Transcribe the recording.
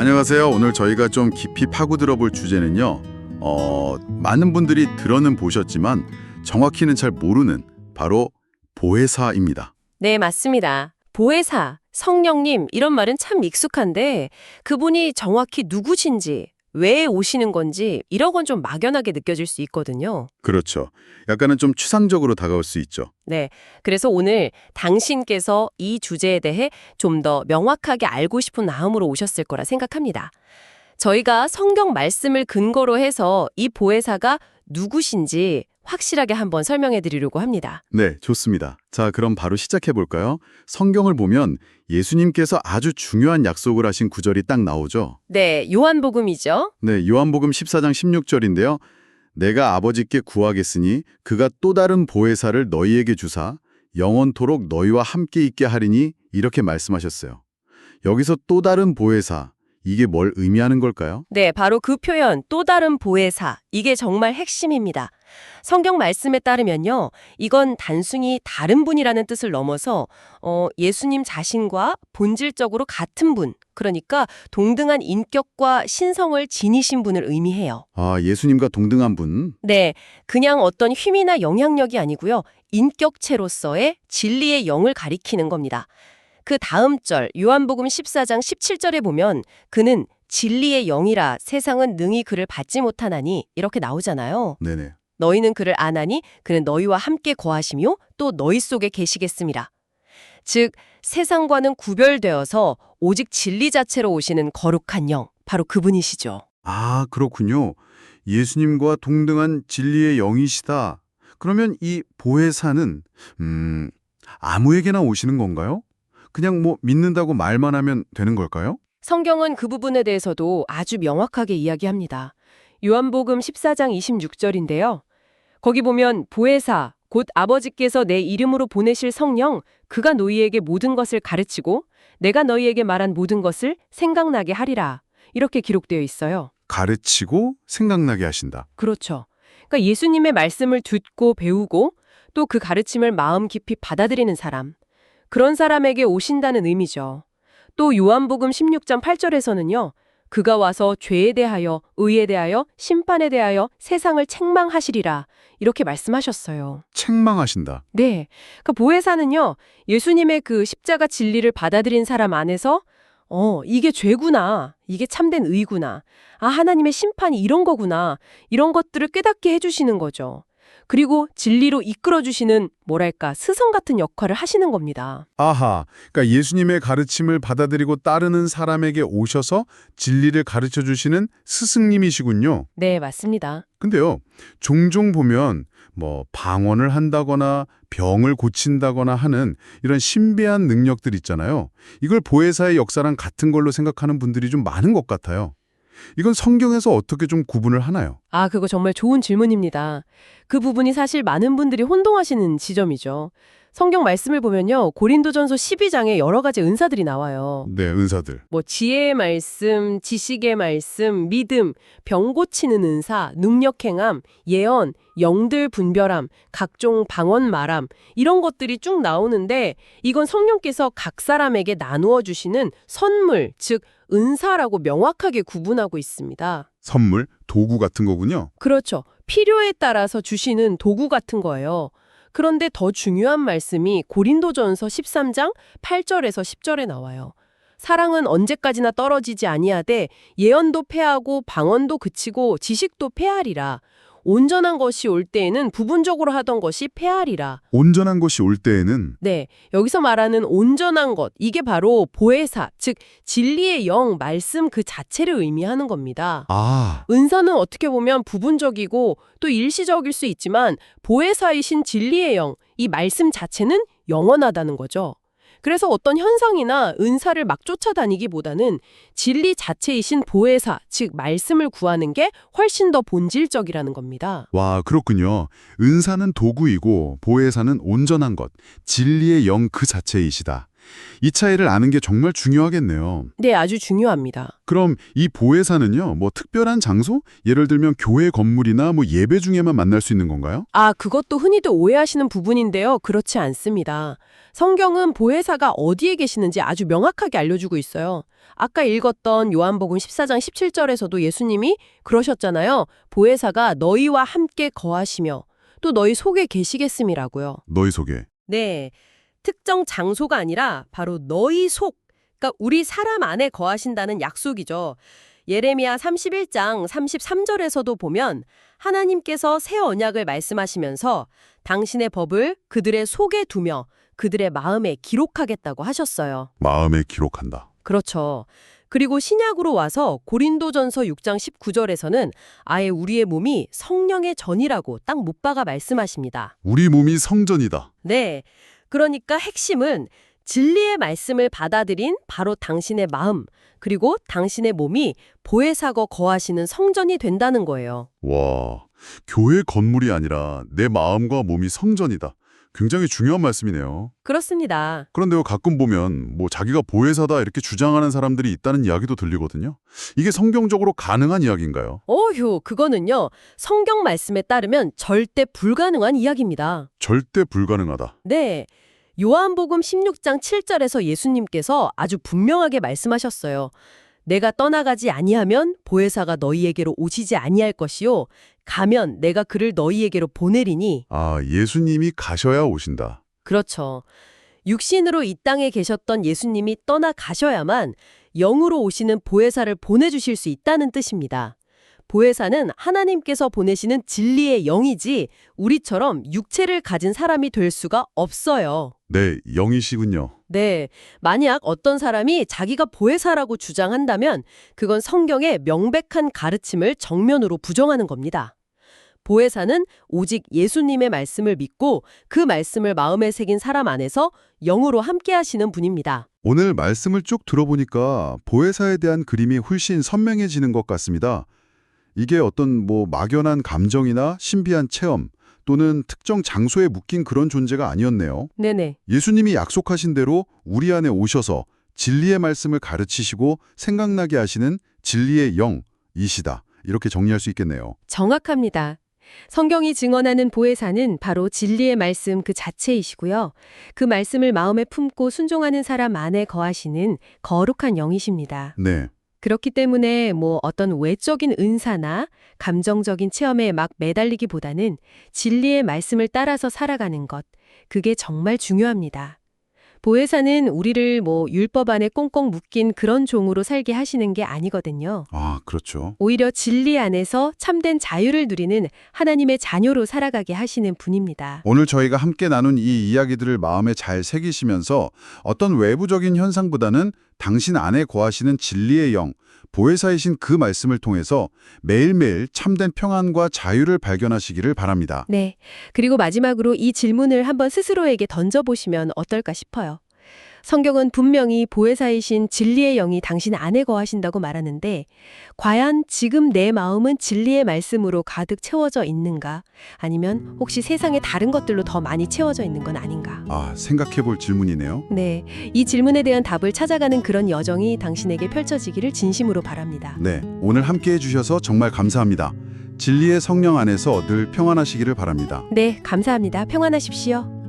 안녕하세요. 오늘 저희가 좀 깊이 파고 들어 볼 주제는요. 어, 많은 분들이 들어는 보셨지만 정확히는 잘 모르는 바로 보혜사입니다. 네, 맞습니다. 보혜사, 성령님 이런 말은 참 익숙한데 그분이 정확히 누구신지, 왜 오시는 건지 이런 건 좀 막연하게 느껴질 수 있거든요. 그렇죠. 약간은 좀 추상적으로 다가올 수 있죠. 네, 그래서 오늘 당신께서 이 주제에 대해 좀 더 명확하게 알고 싶은 마음으로 오셨을 거라 생각합니다. 저희가 성경 말씀을 근거로 해서 이 보혜사가 누구신지 확실하게 한번 설명해 드리려고 합니다. 네, 좋습니다. 자, 그럼 바로 시작해 볼까요? 성경을 보면 예수님께서 아주 중요한 약속을 하신 구절이 딱 나오죠. 네, 요한복음이죠. 네, 요한복음 14장 16절인데요. 내가 아버지께 구하겠으니 그가 또 다른 보혜사를 너희에게 주사 영원토록 너희와 함께 있게 하리니 이렇게 말씀하셨어요. 여기서 또 다른 보혜사 이게 뭘 의미하는 걸까요? 네, 바로 그 표현 또 다른 보혜사 이게 정말 핵심입니다. 성경 말씀에 따르면요. 이건 단순히 다른 분이라는 뜻을 넘어서 어, 예수님 자신과 본질적으로 같은 분, 그러니까 동등한 인격과 신성을 지니신 분을 의미해요. 아, 예수님과 동등한 분. 네, 그냥 어떤 힘이나 영향력이 아니고요. 인격체로서의 진리의 영을 가리키는 겁니다. 그 다음 절 요한복음 14장 17절에 보면 그는 진리의 영이라 세상은 능히 그를 받지 못하나니 이렇게 나오잖아요. 네네. 너희는 그를 아나니 그는 너희와 함께 거하시며 또 너희 속에 계시겠습니다. 즉 세상과는 구별되어서 오직 진리 자체로 오시는 거룩한 영 바로 그분이시죠. 아, 그렇군요. 예수님과 동등한 진리의 영이시다. 그러면 이 보혜사는 음, 아무에게나 오시는 건가요? 그냥 뭐 믿는다고 말만 하면 되는 걸까요? 성경은 그 부분에 대해서도 아주 명확하게 이야기합니다. 요한복음 14장 26절인데요. 거기 보면 보혜사 곧 아버지께서 내 이름으로 보내실 성령 그가 너희에게 모든 것을 가르치고 내가 너희에게 말한 모든 것을 생각나게 하리라. 이렇게 기록되어 있어요. 가르치고 생각나게 하신다. 그렇죠. 그러니까 예수님의 말씀을 듣고 배우고 또 그 가르침을 마음 깊이 받아들이는 사람. 그런 사람에게 오신다는 의미죠. 또 요한복음 16장 8절에서는요. 그가 와서 죄에 대하여, 의에 대하여, 심판에 대하여 세상을 책망하시리라. 이렇게 말씀하셨어요. 책망하신다. 네. 그 보혜사는요. 예수님의 그 십자가 진리를 받아들인 사람 안에서 어, 이게 죄구나. 이게 참된 의구나. 아, 하나님의 심판이 이런 거구나. 이런 것들을 깨닫게 해주시는 거죠. 그리고 진리로 이끌어주시는, 뭐랄까, 스승 같은 역할을 하시는 겁니다. 아하, 그러니까 예수님의 가르침을 받아들이고 따르는 사람에게 오셔서 진리를 가르쳐 주시는 스승님이시군요. 네, 맞습니다. 근데요, 종종 보면 뭐 방언을 한다거나 병을 고친다거나 하는 이런 신비한 능력들 있잖아요. 이걸 보혜사의 역사랑 같은 걸로 생각하는 분들이 좀 많은 것 같아요. 이건 성경에서 어떻게 좀 구분을 하나요? 아, 그거 정말 좋은 질문입니다. 그 부분이 사실 많은 분들이 혼동하시는 지점이죠. 성경 말씀을 보면요. 고린도전서 12장에 여러 가지 은사들이 나와요. 네, 은사들. 뭐 지혜의 말씀, 지식의 말씀, 믿음, 병 고치는 은사, 능력 행함, 예언, 영들 분별함, 각종 방언 말함 이런 것들이 쭉 나오는데 이건 성령께서 각 사람에게 나누어 주시는 선물, 즉 은사라고 명확하게 구분하고 있습니다. 선물, 도구 같은 거군요. 그렇죠. 필요에 따라서 주시는 도구 같은 거예요. 그런데 더 중요한 말씀이 고린도전서 13장 8절에서 10절에 나와요. 사랑은 언제까지나 떨어지지 아니하되 예언도 패하고 방언도 그치고 지식도 패하리라. 온전한 것이 올 때에는 부분적으로 하던 것이 패하리라. 온전한 것이 올 때에는 네, 여기서 말하는 온전한 것, 이게 바로 보혜사, 즉 진리의 영, 말씀 그 자체를 의미하는 겁니다. 아, 은사는 어떻게 보면 부분적이고 또 일시적일 수 있지만 보혜사이신 진리의 영, 이 말씀 자체는 영원하다는 거죠. 그래서 어떤 현상이나 은사를 막 쫓아다니기보다는 진리 자체이신 보혜사, 즉 말씀을 구하는 게 훨씬 더 본질적이라는 겁니다. 와, 그렇군요. 은사는 도구이고 보혜사는 온전한 것, 진리의 영 그 자체이시다. 이 차이를 아는 게 정말 중요하겠네요. 네, 아주 중요합니다. 그럼 이 보혜사는요, 뭐 특별한 장소? 예를 들면 교회 건물이나 뭐 예배 중에만 만날 수 있는 건가요? 아, 그것도 흔히도 오해하시는 부분인데요. 그렇지 않습니다. 성경은 보혜사가 어디에 계시는지 아주 명확하게 알려주고 있어요. 아까 읽었던 요한복음 14장 17절에서도 예수님이 그러셨잖아요. 보혜사가 너희와 함께 거하시며 또 너희 속에 계시겠음이라고요. 너희 속에. 네. 특정 장소가 아니라 바로 너희 속, 그러니까 우리 사람 안에 거하신다는 약속이죠. 예레미야 31장 33절에서도 보면 하나님께서 새 언약을 말씀하시면서 당신의 법을 그들의 속에 두며 그들의 마음에 기록하겠다고 하셨어요. 마음에 기록한다. 그렇죠. 그리고 신약으로 와서 고린도전서 6장 19절에서는 아예 우리의 몸이 성령의 전이라고 딱 못 박아 말씀하십니다. 우리 몸이 성전이다. 네. 그러니까 핵심은 진리의 말씀을 받아들인 바로 당신의 마음, 그리고 당신의 몸이 보혜사거 거하시는 성전이 된다는 거예요. 와, 교회 건물이 아니라 내 마음과 몸이 성전이다. 굉장히 중요한 말씀이네요. 그렇습니다. 그런데요, 가끔 보면 뭐 자기가 보혜사다 이렇게 주장하는 사람들이 있다는 이야기도 들리거든요. 이게 성경적으로 가능한 이야기인가요? 어휴, 그거는요. 성경 말씀에 따르면 절대 불가능한 이야기입니다. 절대 불가능하다. 네. 요한복음 16장 7절에서 예수님께서 아주 분명하게 말씀하셨어요. 내가 떠나가지 아니하면 보혜사가 너희에게로 오시지 아니할 것이요 가면 내가 그를 너희에게로 보내리니 아, 예수님이 가셔야 오신다. 그렇죠. 육신으로 이 땅에 계셨던 예수님이 떠나가셔야만 영으로 오시는 보혜사를 보내주실 수 있다는 뜻입니다. 보혜사는 하나님께서 보내시는 진리의 영이지 우리처럼 육체를 가진 사람이 될 수가 없어요. 네, 영이시군요. 네. 만약 어떤 사람이 자기가 보혜사라고 주장한다면 그건 성경의 명백한 가르침을 정면으로 부정하는 겁니다. 보혜사는 오직 예수님의 말씀을 믿고 그 말씀을 마음에 새긴 사람 안에서 영으로 함께 하시는 분입니다. 오늘 말씀을 쭉 들어보니까 보혜사에 대한 그림이 훨씬 선명해지는 것 같습니다. 이게 어떤 뭐 막연한 감정이나 신비한 체험 또는 특정 장소에 묶인 그런 존재가 아니었네요. 네네. 예수님이 약속하신 대로 우리 안에 오셔서 진리의 말씀을 가르치시고 생각나게 하시는 진리의 영이시다. 이렇게 정리할 수 있겠네요. 정확합니다. 성경이 증언하는 보혜사는 바로 진리의 말씀 그 자체이시고요. 그 말씀을 마음에 품고 순종하는 사람 안에 거하시는 거룩한 영이십니다. 네. 그렇기 때문에 뭐 어떤 외적인 은사나 감정적인 체험에 막 매달리기보다는 진리의 말씀을 따라서 살아가는 것, 그게 정말 중요합니다. 보혜사는 우리를 뭐 율법 안에 꽁꽁 묶인 그런 종으로 살게 하시는 게 아니거든요. 아, 그렇죠. 오히려 진리 안에서 참된 자유를 누리는 하나님의 자녀로 살아가게 하시는 분입니다. 오늘 저희가 함께 나눈 이 이야기들을 마음에 잘 새기시면서 어떤 외부적인 현상보다는 당신 안에 거하시는 진리의 영, 보혜사이신 그 말씀을 통해서 매일매일 참된 평안과 자유를 발견하시기를 바랍니다. 네. 그리고 마지막으로 이 질문을 한번 스스로에게 던져보시면 어떨까 싶어요. 성경은 분명히 보혜사이신 진리의 영이 당신 안에 거하신다고 말하는데 과연 지금 내 마음은 진리의 말씀으로 가득 채워져 있는가? 아니면 혹시 세상의 다른 것들로 더 많이 채워져 있는 건 아닌가? 아, 생각해 볼 질문이네요. 네. 이 질문에 대한 답을 찾아가는 그런 여정이 당신에게 펼쳐지기를 진심으로 바랍니다. 네, 오늘 함께 해주셔서 정말 감사합니다. 진리의 성령 안에서 늘 평안하시기를 바랍니다. 네, 감사합니다. 평안하십시오.